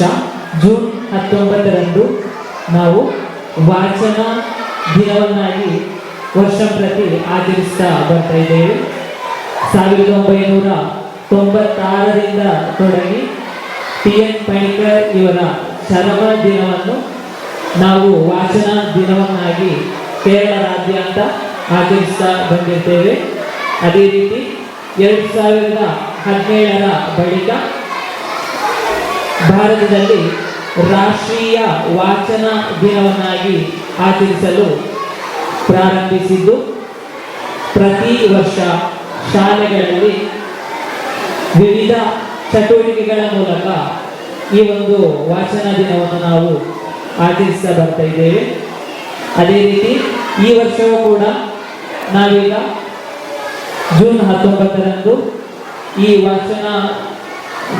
ವರ್ಷ ಜೂನ್ ಹತ್ತೊಂಬತ್ತರಂದು ನಾವು ವಾಚನ ದಿನವನ್ನಾಗಿ ವರ್ಷ ಪ್ರತಿ ಆಚರಿಸ್ತಾ ಬರ್ತಾ ಇದ್ದೇವೆ. ಸಾವಿರದ ಒಂಬೈನೂರ ತೊಂಬತ್ತಾರರಿಂದ ತೊಡಗಿ ಟಿ ಎನ್ ಪಣಿಕರ್ ಇವರ ಚರಮ ದಿನವನ್ನು ನಾವು ವಾಚನ ದಿನವನ್ನಾಗಿ ಕೇರಳದಾದ್ಯಂತ ಆಚರಿಸ್ತಾ ಬಂದಿದ್ದೇವೆ ಅದೇ ರೀತಿ ಎರಡು ಸಾವಿರದ ಹದಿನೇಳರ ಬಳಿಕ ಭಾರತದಲ್ಲಿ ರಾಷ್ಟ್ರೀಯ ವಾಚನ ದಿನವನ್ನಾಗಿ ಆಚರಿಸಲು ಪ್ರಾರಂಭಿಸಿದ್ದು, ಪ್ರತಿ ವರ್ಷ ಶಾಲೆಗಳಲ್ಲಿ ವಿವಿಧ ಚಟುವಟಿಕೆಗಳ ಮೂಲಕ ಈ ಒಂದು ವಾಚನ ದಿನವನ್ನು ನಾವು ಆಚರಿಸ್ತಾ ಬರ್ತಾ ಇದ್ದೇವೆ. ಅದೇ ರೀತಿ ಈ ವರ್ಷವೂ ಕೂಡ ನಾವೀಗ ಜೂನ್ ಹತ್ತೊಂಬತ್ತರಂದು ಈ ವಾಚನ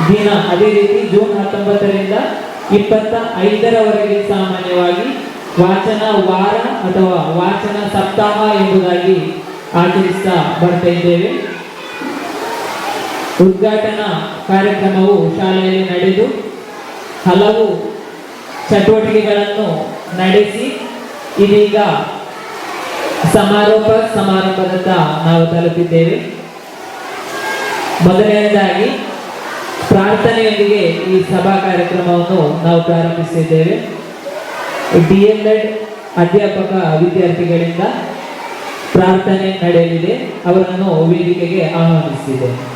ದಿನ, ಅದೇ ರೀತಿ ಜೂನ್ ಹತ್ತೊಂಬತ್ತರಿಂದ ಇಪ್ಪತ್ತ ಐದರವರೆಗೆ ಸಾಮಾನ್ಯವಾಗಿ ವಾಚನ ವಾರ ಅಥವಾ ವಾಚನ ಸಪ್ತಾಹ ಎಂಬುದಾಗಿ ಆಚರಿಸ್ತಾ ಬರ್ತಾ ಇದ್ದೇವೆ. ಉದ್ಘಾಟನಾ ಕಾರ್ಯಕ್ರಮವು ಶಾಲೆಯಲ್ಲಿ ನಡೆದು ಹಲವು ಚಟುವಟಿಕೆಗಳನ್ನು ನಡೆಸಿ ಇದೀಗ ಸಮಾರೋಪ ಸಮಾರಂಭದತ್ತ ನಾವು ತಲುಪಿದ್ದೇವೆ. ಮೊದಲನೆಯದಾಗಿ ಪ್ರಾರ್ಥನೆಯೊಂದಿಗೆ ಈ ಸಭಾ ಕಾರ್ಯಕ್ರಮವನ್ನು ನಾವು ಪ್ರಾರಂಭಿಸಿದ್ದೇವೆ. ಡಿ ಎಲ್ ಎಡ್ ಅಧ್ಯಾಪಕ ವಿದ್ಯಾರ್ಥಿಗಳಿಂದ ಪ್ರಾರ್ಥನೆ ನಡೆಯಲಿದೆ. ಅವರನ್ನು ವೇದಿಕೆಗೆ ಆಹ್ವಾನಿಸಿದೆ.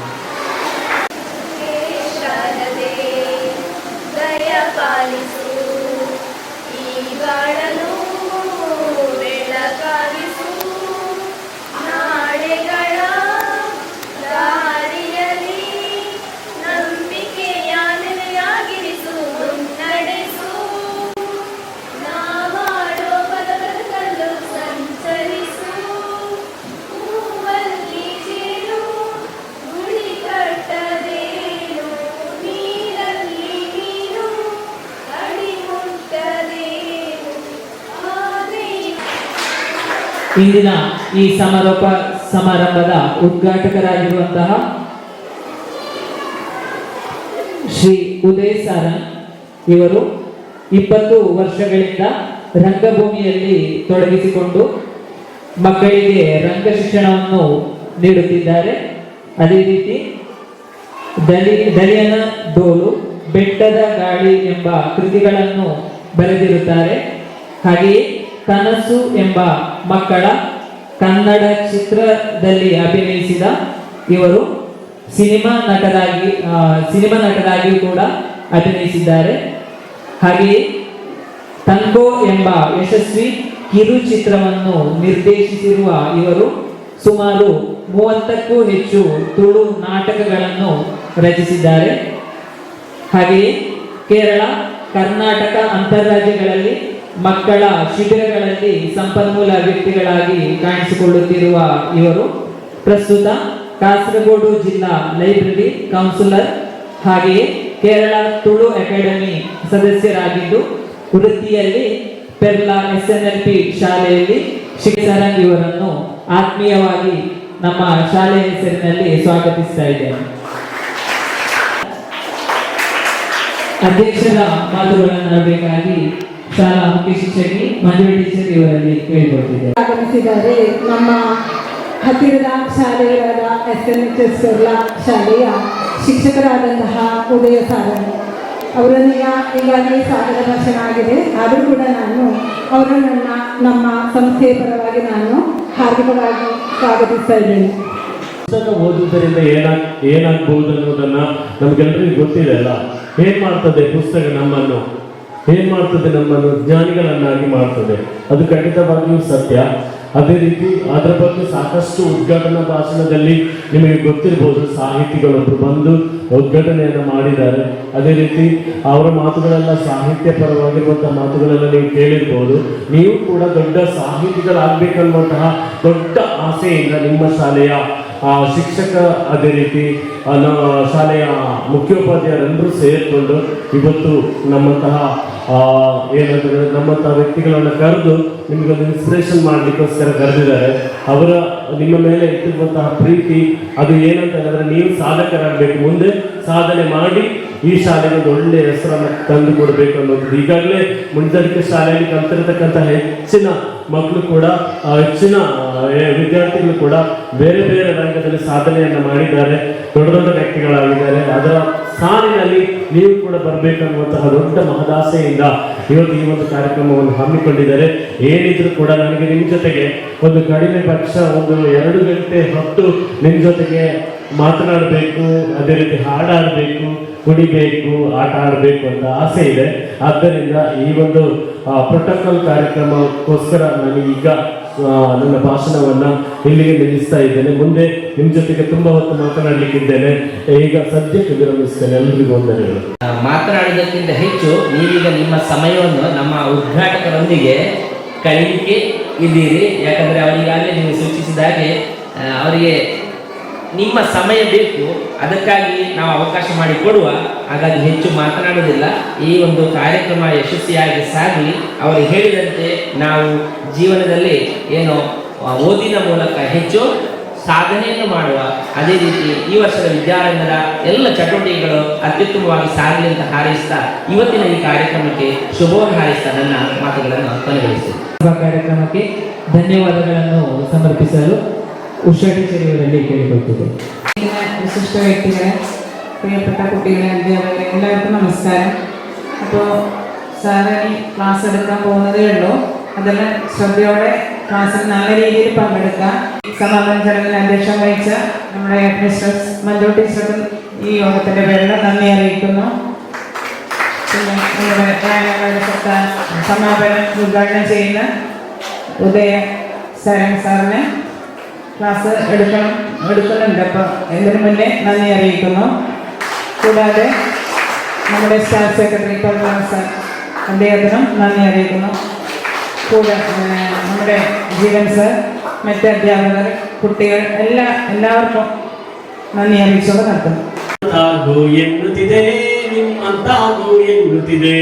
ಇಂದಿನ ಈ ಸಮಾರೋಪ ಸಮಾರಂಭದ ಉದ್ಘಾಟಕರಾಗಿರುವಂತಹ ಶ್ರೀ ಉದಯ್ ಸಾರಂಗ್ ಇವರು ಇಪ್ಪತ್ತು ವರ್ಷಗಳಿಂದ ರಂಗಭೂಮಿಯಲ್ಲಿ ತೊಡಗಿಸಿಕೊಂಡು ಮಕ್ಕಳಿಗೆ ರಂಗ ಶಿಕ್ಷಣವನ್ನು ನೀಡುತ್ತಿದ್ದಾರೆ. ಅದೇ ರೀತಿ ದಲಿ, ದಲಿಯನ ಡೋಲು, ಬೆಟ್ಟದ ಗಾಳಿ ಎಂಬ ಕೃತಿಗಳನ್ನು ಬರೆದಿರುತ್ತಾರೆ. ಹಾಗೆಯೇ ಕನಸು ಎಂಬ ಮಕ್ಕಳ ಕನ್ನಡ ಚಿತ್ರದಲ್ಲಿ ಅಭಿನಯಿಸಿದ ಇವರು ಸಿನಿಮಾ ನಟರಾಗಿ ಸಿನಿಮಾ ನಟರಾಗಿ ಕೂಡ ಅಭಿನಯಿಸಿದ್ದಾರೆ. ಹಾಗೆಯೇ ತಂಗೋ ಎಂಬ ಯಶಸ್ವಿ ಕಿರು ಚಿತ್ರವನ್ನು ನಿರ್ದೇಶಿಸಿರುವ ಇವರು ಸುಮಾರು ಮೂವತ್ತಕ್ಕೂ ಹೆಚ್ಚು ತುಳು ನಾಟಕಗಳನ್ನು ರಚಿಸಿದ್ದಾರೆ. ಹಾಗೆಯೇ ಕೇರಳ, ಕರ್ನಾಟಕ ಅಂತಾರಾಜ್ಯಗಳಲ್ಲಿ ಮಕ್ಕಳ ಶಿಬಿರಗಳಲ್ಲಿ ಸಂಪನ್ಮೂಲ ವ್ಯಕ್ತಿಗಳಾಗಿ ಕಾಣಿಸಿಕೊಳ್ಳುತ್ತಿರುವ ಇವರು ಪ್ರಸ್ತುತ ಕಾಸರಗೋಡು ಜಿಲ್ಲಾ ಲೈಬ್ರರಿ ಕೌನ್ಸಿಲರ್, ಹಾಗೆಯೇ ಕೇರಳ ತುಳು ಅಕಾಡೆಮಿ ಸದಸ್ಯರಾಗಿದ್ದು ವೃತ್ತಿಯಲ್ಲಿ Perla S N L P ಶಾಲೆಯಲ್ಲಿ ಶಿಕ್ಷಣ ಇವರನ್ನು ಆತ್ಮೀಯವಾಗಿ ನಮ್ಮ ಶಾಲೆಯ ಹೆಸರಿನಲ್ಲಿ ಸ್ವಾಗತಿಸ್ತಾ ಇದ್ದೇನೆ. ಅಧ್ಯಕ್ಷರ ಮಾತುಗಳನ್ನು ಆಡಬೇಕಾಗಿ ಶಾಲಾ ಮುಖ್ಯ ಶಿಕ್ಷಕಿ ಮಂಜುಳ ಟೀಚರ್ ಇವರಲ್ಲಿ ಆಗಮಿಸಿದ್ದಾರೆ ನಮ್ಮ ಹತ್ತಿರದ ಶಾಲೆಗಳಾದ ಎಸ್ ಎನ್ ಎಚ್ ಎಸ್ ಶಾಲೆಯ ಶಿಕ್ಷಕರಾದಂತಹ ಉದಯ ಸಾಧನ ಅವರನ್ನೆಲ್ಲ ಈಗಾಗಲೇ ಸಾಗರ ಭಾಷಣ ಆಗಿದೆ ಆದರೂ ಕೂಡ ನಾನು ಅವರನ್ನ ನಮ್ಮ ಸಂಸ್ಥೆಯ ಪರವಾಗಿ ನಾನು ಹಾರ್ದಿಕವಾಗಿ ಸ್ವಾಗತಿಸ್ತಾ ಇದ್ದೇನೆ. ಪುಸ್ತಕ ಓದುವುದರಿಂದ ಏನಾಗ್ ಏನಾಗ್ಬಹುದು ಅನ್ನೋದನ್ನ ನಮ್ಗೆಲ್ಲರಿಗೂ ಗೊತ್ತಿದೆ ಅಲ್ಲ? ಏನ್ ಮಾಡ್ತದೆ ಪುಸ್ತಕ ನಮ್ಮನ್ನು? ಏನ್ ಮಾಡ್ತದೆ ನಮ್ಮನ್ನು? ಜ್ಞಾನಿಗಳನ್ನಾಗಿ ಮಾಡ್ತದೆ. ಅದು ಖಂಡಿತವಾಗಿಯೂ ಸತ್ಯ. ಅದೇ ರೀತಿ ಅದರ ಬಗ್ಗೆ ಸಾಕಷ್ಟು ಉದ್ಘಾಟನಾ ಭಾಷಣದಲ್ಲಿ ನಿಮಗೆ ಗೊತ್ತಿರಬಹುದು ಸಾಹಿತಿಗಳೊಬ್ಬರು ಬಂದು ಉದ್ಘಾಟನೆಯನ್ನು ಮಾಡಿದ್ದಾರೆ. ಅದೇ ರೀತಿ ಅವರ ಮಾತುಗಳೆಲ್ಲ ಸಾಹಿತ್ಯ ಪರವಾಗಿರುವಂತಹ ಮಾತುಗಳೆಲ್ಲ ನೀವು ಕೇಳಿರ್ಬೋದು. ನೀವು ಕೂಡ ದೊಡ್ಡ ಸಾಹಿತಿಗಳಾಗಬೇಕನ್ನುವಂತಹ ದೊಡ್ಡ ಆಸೆಯಿಂದ ನಿಮ್ಮ ಶಾಲೆಯ ಶಿಕ್ಷಕ ಅದೇ ರೀತಿ ಶಾಲೆಯ ಮುಖ್ಯೋಪಾಧ್ಯಾಯರೆಲ್ಲರೂ ಸೇರಿಕೊಂಡು ಇವತ್ತು ನಮ್ಮಂತಹ ಏನಂದ್ರೆ ನಮ್ಮಂತಹ ವ್ಯಕ್ತಿಗಳನ್ನು ಕರೆದು ನಿಮಗೊಂದು ಇನ್ಸ್ಪಿರೇಷನ್ ಮಾಡಲಿಕ್ಕೋಸ್ಕರ ಕರೆದಿದ್ದಾರೆ. ಅವರ ನಿಮ್ಮ ಮೇಲೆ ಇಟ್ಟಿರುವಂತಹ ಪ್ರೀತಿ, ಅದು ಏನಂತ ಹೇಳಿದ್ರೆ ನೀವು ಸಾಧಕರಾಗಬೇಕು. ಮುಂದೆ ಸಾಧನೆ ಮಾಡಿ ಈ ಶಾಲೆಗೆ ಒಂದು ಒಳ್ಳೆಯ ಹೆಸರನ್ನು ತಂದು ಕೊಡಬೇಕು ಅನ್ನೋದು ಈಗಾಗಲೇ ಮುಂಜಾನೆ ಶಾಲೆಯಲ್ಲಿ ಕಲ್ತಿರತಕ್ಕಂಥ ಹೆಚ್ಚಿನ ಮಕ್ಕಳು ಕೂಡ ಹೆಚ್ಚಿನ ವಿದ್ಯಾರ್ಥಿಗಳು ಕೂಡ ಬೇರೆ ಬೇರೆ ರಂಗದಲ್ಲಿ ಸಾಧನೆಯನ್ನು ಮಾಡಿದ್ದಾರೆ, ದೊಡ್ಡ ದೊಡ್ಡ ವ್ಯಕ್ತಿಗಳಾಗಿದ್ದಾರೆ. ಅದರ ಸಾಲಿನಲ್ಲಿ ನೀವು ಕೂಡ ಬರಬೇಕನ್ನುವಂತಹ ದೊಡ್ಡ ಮಹದಾಸೆಯಿಂದ ಇವತ್ತು ಈ ಒಂದು ಕಾರ್ಯಕ್ರಮವನ್ನು ಹಮ್ಮಿಕೊಂಡಿದ್ದಾರೆ. ಏನಿದ್ರು ಕೂಡ ನನಗೆ ನಿಮ್ಮ ಜೊತೆಗೆ ಒಂದು ಕಡಿಮೆ ಪಕ್ಷ, ಒಂದು ಎರಡು ಗಂಟೆ ಹೊತ್ತು ನಿಮ್ಮ ಜೊತೆಗೆ ಮಾತನಾಡಬೇಕು, ಅದೇ ರೀತಿ ಹಾಡಾಡಬೇಕು, ಕುಡಿಬೇಕು, ಆಟ ಆಡಬೇಕು ಅಂತ ಆಸೆ ಇದೆ. ಆದ್ದರಿಂದ ಈ ಒಂದು ಪ್ರೋಟೋಕಾಲ್ ಕಾರ್ಯಕ್ರಮಕ್ಕೋಸ್ಕರ ನಾನು ಈಗ ನನ್ನ ಭಾಷಣವನ್ನು ಇಲ್ಲಿಗೆ ನಿಲ್ಲಿಸ್ತಾ ಇದ್ದೇನೆ. ಮುಂದೆ ನಿಮ್ಮ ಜೊತೆಗೆ ತುಂಬ ಹೊತ್ತು ಮಾತನಾಡಲಿಕ್ಕಿದ್ದೇನೆ. ಈಗ ಸದ್ಯಕ್ಕೆ ವಿರಮಿಸ್ತೇನೆ. ಎಲ್ಲರಿಗೂ ವಂದನೆಗಳು ಆ, ಮಾತನಾಡುವುದಕ್ಕಿಂತ ಹೆಚ್ಚು ನೀವೀಗ ನಿಮ್ಮ ಸಮಯವನ್ನು ನಮ್ಮ ಉದ್ಘಾಟಕರೊಂದಿಗೆ ಕಳೀಲಿಕ್ಕೆ ಇದ್ದೀರಿ. ಯಾಕಂದರೆ ಅವರಿಗಾಗಲೇ ನೀವು ಸೂಚಿಸಿದ ಹಾಗೆ ಅವರಿಗೆ ನಿಮ್ಮ ಸಮಯ ಬೇಕು, ಅದಕ್ಕಾಗಿ ನಾವು ಅವಕಾಶ ಮಾಡಿಕೊಡುವ ಹಾಗಾಗಿ ಹೆಚ್ಚು ಮಾತನಾಡುವುದಿಲ್ಲ. ಈ ಒಂದು ಕಾರ್ಯಕ್ರಮ ಯಶಸ್ವಿಯಾಗಿ ಸಾಗಿ ಅವರು ಹೇಳಿದಂತೆ ನಾವು ಜೀವನದಲ್ಲಿ ಏನು ಓದಿನ ಮೂಲಕ ಹೆಚ್ಚು ಸಾಧನೆಯನ್ನು ಮಾಡುವ, ಅದೇ ರೀತಿ ಈ ವರ್ಷದ ವಿದ್ಯಾರಂಗದ ಎಲ್ಲ ಚಟುವಟಿಕೆಗಳು ಅತ್ಯುತ್ತಮವಾಗಿ ಸಾಗಲಿ ಅಂತ ಹಾರೈಸ್ತಾ, ಇವತ್ತಿನ ಈ ಕಾರ್ಯಕ್ರಮಕ್ಕೆ ಶುಭವನ್ನು ಹಾರೈಸ್ತಾ ನನ್ನ ಮಾತುಗಳನ್ನು ಕೊನೆಗೊಳಿಸ್ತೇನೆ ಸಭಾ ಕಾರ್ಯಕ್ರಮಕ್ಕೆ ಧನ್ಯವಾದಗಳನ್ನು ಸಮರ್ಪಿಸಲು ഉഷയുടെ ചെരുവിലെന്റെ വിശിഷ്ട വ്യക്തികളെ പ്രിയപ്പെട്ട കുട്ടികളെ അധ്യാപകരെ എല്ലാവർക്കും നമസ്കാരം. അപ്പോൾ സാറ് ക്ലാസ് എടുക്കാൻ പോകുന്നതേ ഉള്ളൂ. അതെല്ലാം ശ്രദ്ധയോടെ ക്ലാസ്സിൽ നല്ല രീതിയിൽ പങ്കെടുക്കാം. സമാപന ചടങ്ങിൽ അധ്യക്ഷം വഹിച്ച നമ്മുടെ മിസ്റ്റർ മഞ്ജു ടീച്ചർക്കും ഈ യോഗത്തിന്റെ പേരിൽ നന്ദി അറിയിക്കുന്നു. പിന്നെ സമാപനം ഉദ്ഘാടനം ചെയ്യുന്ന ഉദയ സരൺ ക്ലാസ് എടുക്കണം എടുക്കുന്നുണ്ട് അപ്പോൾ ഇതിനു മുന്നേ നന്ദി അറിയിക്കുന്നു കൂടാതെ നമ്മുടെ സ്റ്റാഫ് സെക്രട്ടറി പത്മനാഭ സാർ അദ്ദേഹത്തിനും നന്ദി അറിയിക്കുന്നു കൂടെ ഏഹ്, നമ്മുടെ ജീവൻ സാർ മറ്റ് അധ്യാപകർ കുട്ടികൾ എല്ലാ എല്ലാവർക്കും നന്ദി അറിയിച്ചുകൊണ്ട് നടത്തുന്നു ತಾಗು ಎನ್ನುತ್ತಿದೆ ನಿಮ್ಮಂತಾಗು ಎನ್ನುತ್ತಿದೆ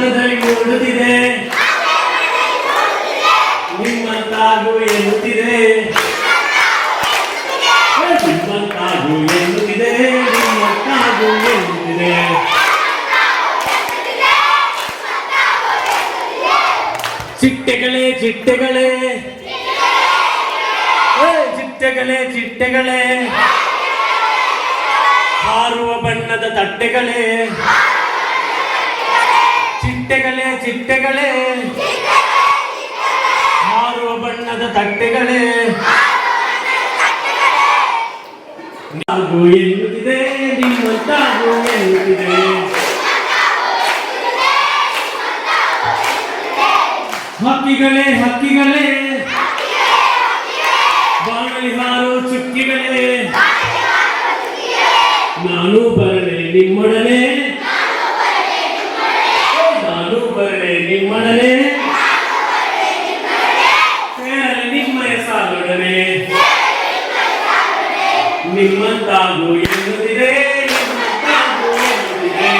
ಆಸೆ ಉಳಿದಿದೆ ನಿಮ್ಮಂತಾಗು ಎನ್ನುತ್ತಿದೆ. ನಿಮ್ಮಂತಾಗು ಎನ್ನುತ್ತಿದೆ. ನಿಮ್ಮಂತಾಗು ಎನ್ನುತ್ತಿದೆ. ಚಿಟ್ಟೆಗಳೇ ಚಿಟ್ಟೆಗಳೇ. ಚಿಟ್ಟೆಗಳೇ ಚಿಟ್ಟೆಗಳೇ. ಹಾರುವ ಬಣ್ಣದ ತಟ್ಟೆಗಳೇ. ಚಿಟ್ಟೆಗಳೇ ಚಿಟ್ಟೆಗಳೇ. ಮಾರುವ ಬಣ್ಣದ ತಟ್ಟೆಗಳೇ. ನಾವು ಎನ್ನುತ್ತಿದೆ ನಿಮ್ಮಂತಾಗೂ ಎನ್ನುತ್ತಿದೆ. ಹಕ್ಕಿಗಳೇ ಹಕ್ಕಿಗಳೇ. ಬಾಣಲಿ ಹಾರು ಚುಕ್ಕಿಗಳೇ. ನಿಮ್ಮಂತಾಗು ಎನ್ನುತ್ತಿದೆ ನಿಮ್ಮಂತಾಗು ಎನ್ನುತ್ತಿದೆ.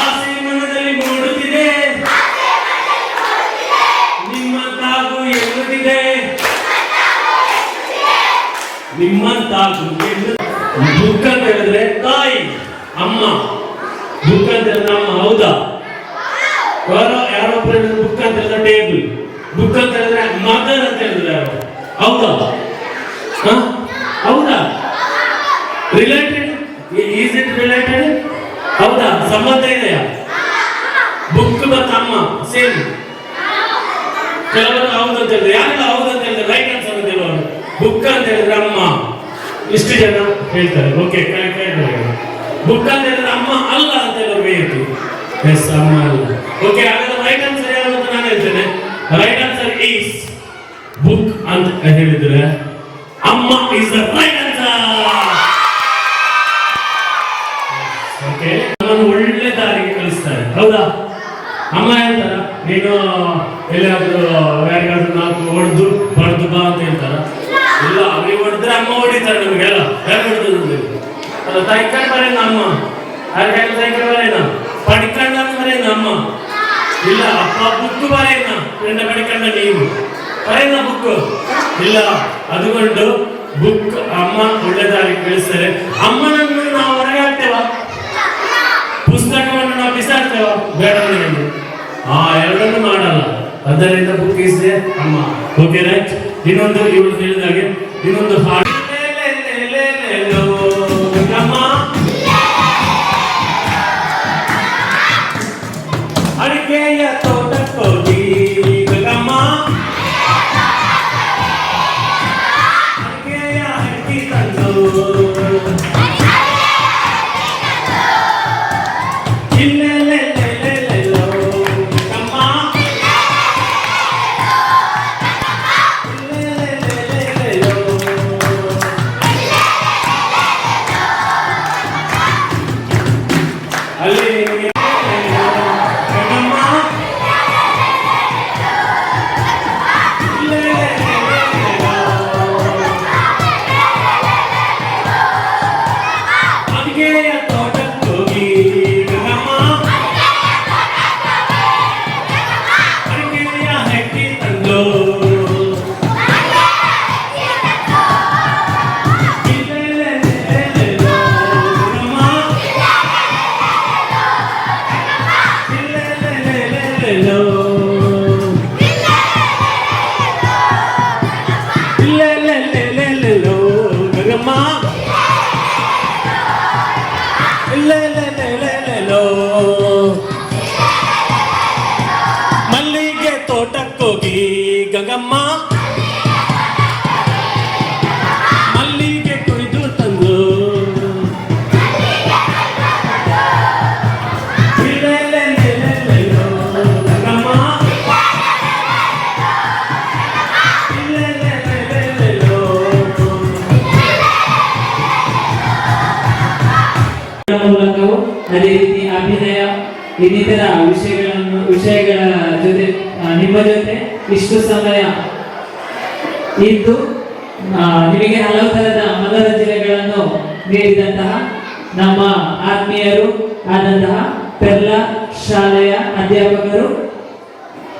ಆಸೆ ಮನದಲ್ಲಿ ಮೂಡುತ್ತಿದೆ ಎನ್ನುತ್ತಿದೆ. ಬುಕ್ ಅಂತ ಹೇಳಿದ್ರೆ ತಾಯಿ, ಅಮ್ಮ. ದುಃಖ ಅಂತ ಹೇಳಿದ್ರೆ ಅಮ್ಮ, ಹೌದಾ? ಯಾರೋ ಯಾರೊಬ್ಬರು ಬುಕ್ ಅಂತ ಹೇಳಿದ್ರೆ ಟೇಬಲ್ ದುಃಖ ಅಂತ ಹೇಳಿದ್ರೆ ಮದರ್ ಅಂತ ಹೇಳಿದ್ರೆ ಯಾರು. ಹೌದಾ? ಹೌದಾ? ರಿಲೇಟೆಡ್ ಈಸ್ ರಿಲೇಟೆಡ್ ಹೌದಾ? ಸಂಬಂಧ ಇದೆಯಾ? ಬುಕ್ ಮತ್ತು ಅಮ್ಮ ಸೇಮ್ ಕೆಲವರು ಹೌದು ಅಂತ ಹೇಳಿದ್ರೆ, ಯಾರೆಲ್ಲ ಹೌದು ಅಂತ ಹೇಳಿದ್ರೆ ರೈಟ್ ಆನ್ಸರ್ ಅಂತ ಹೇಳುವರು ಬುಕ್ ಅಂತ ಹೇಳಿದ್ರೆ ಅಮ್ಮ. ಇಷ್ಟು ಜನ ಹೇಳ್ತಾರೆ. ಓಕೆ ಬುಕ್ ಅಂತ ಹೇಳಿದ್ರೆ ಅಮ್ಮ ಅಲ್ಲ ಅಂತ ಎಲ್ಲರೂ ಬೇಯಿತು ಎಸ್ ಅಮ್ಮ ಅಲ್ಲ. ಓಕೆ ಹಾಗಾದ್ರೆ ರೈಟ್ ಆನ್ಸರ್ ಯಾವುದು ಅಂತ ನಾನು ಹೇಳ್ತೇನೆ ರೈಟ್ ಆನ್ಸರ್ ಈಸ್ ಬುಕ್ ಅಂತ ಹೇಳಿದ್ರೆ, ಅಮ್ಮ ಇಸ್ ಒಳ್ಳೆ ದಾರಿಗೆ ಕಲಿಸ್ತಾರೆ ಹೌದಾ? ಅಮ್ಮ ಹೇಳ್ತಾರ? ನೀನು ಎಲ್ಲಿಯಾದ್ರೂ ಯಾರಿಗಾದ್ರೂ ನಾಲ್ಕು ಹೊಡೆದು ಬಡ್ದು ಬಾ ಅಂತ ಹೇಳ್ತಾರ? ಇಲ್ಲ ನೀವು ಹೊಡೆದ್ರೆ ಅಮ್ಮ ಹೊಡಿತಾರೆ ನಮಗೆಲ್ಲ ಯಾರು ಹೊಡೆದು ಅಲ್ಲ ತಾಯ್ಕಂಡ್ ಬರೇನ ಅಮ್ಮ. ಯಾರಿಗಾದ್ರೂ ತಾಯ್ಕಂಡ್ ಬರೇನ ಪಡ್ಕಂಡ ಬರೇನ ಅಮ್ಮ. ಇಲ್ಲ, ಅಪ್ಪ ಬುಕ್ ಬರೇನ ನಿನ್ನ ಪಡ್ಕಂಡ ನೀವು? ಪೈನ ಬುಕ್ ಇಲ್ಲ. ಅದುಕೊಂಡು ಬುಕ್ ಅಮ್ಮ ಒಳ್ಳೆದಾಗಿ ಬೆಳೆಸ್ತಾರೆ ಅಮ್ಮನನ್ನು ನಾವು ಹೊರಗೆ ಪುಸ್ತಕವನ್ನು ನಾವು ಬಿಸಾಡ್ತೇವ ಬೇಡ ಆ ಎರಡನ್ನು ಮಾಡಲ್ಲ. ಅದರಿಂದ ಬುಕ್ ಇಸ್ ಅಮ್ಮ. ಓಕೆ ರೈಟ್ ಇನ್ನೊಂದು, ಇವಳು ಹೇಳಿದಾಗೆ, ಇನ್ನೊಂದು ಹಾಡು. ಇಲ್ಲೆಲ್ಲೆಲ್ಲೆಲ್ಲೆಲ್ಲೋ ಇನ್ನಿತರ ವಿಷಯಗಳನ್ನು, ವಿಷಯಗಳ ಜೊತೆ ನಿಮ್ಮ ಜೊತೆ ಇಷ್ಟು ಸಮಯ ಇದ್ದು ನಿಮಗೆ ಹಲವು ತರದ ಮನೋರಂಜನೆಗಳನ್ನು ನೀಡಿದಂತಹ ನಮ್ಮ ಆತ್ಮೀಯರು ಆದಂತಹ ಪೆರ್ಲಾ ಶಾಲೆಯ ಅಧ್ಯಾಪಕರು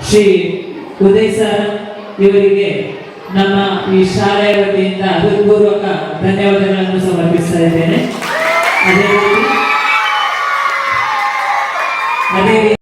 ಶ್ರೀ ಉದಯ್ ಸರ್ ಇವರಿಗೆ ನಮ್ಮ ಈ ಶಾಲೆಯ ವತಿಯಿಂದ ಹೃತ್ಪೂರ್ವಕ ಧನ್ಯವಾದಗಳನ್ನು ಸಮರ್ಪಿಸ್ತಾ ಇದ್ದೇನೆ. અને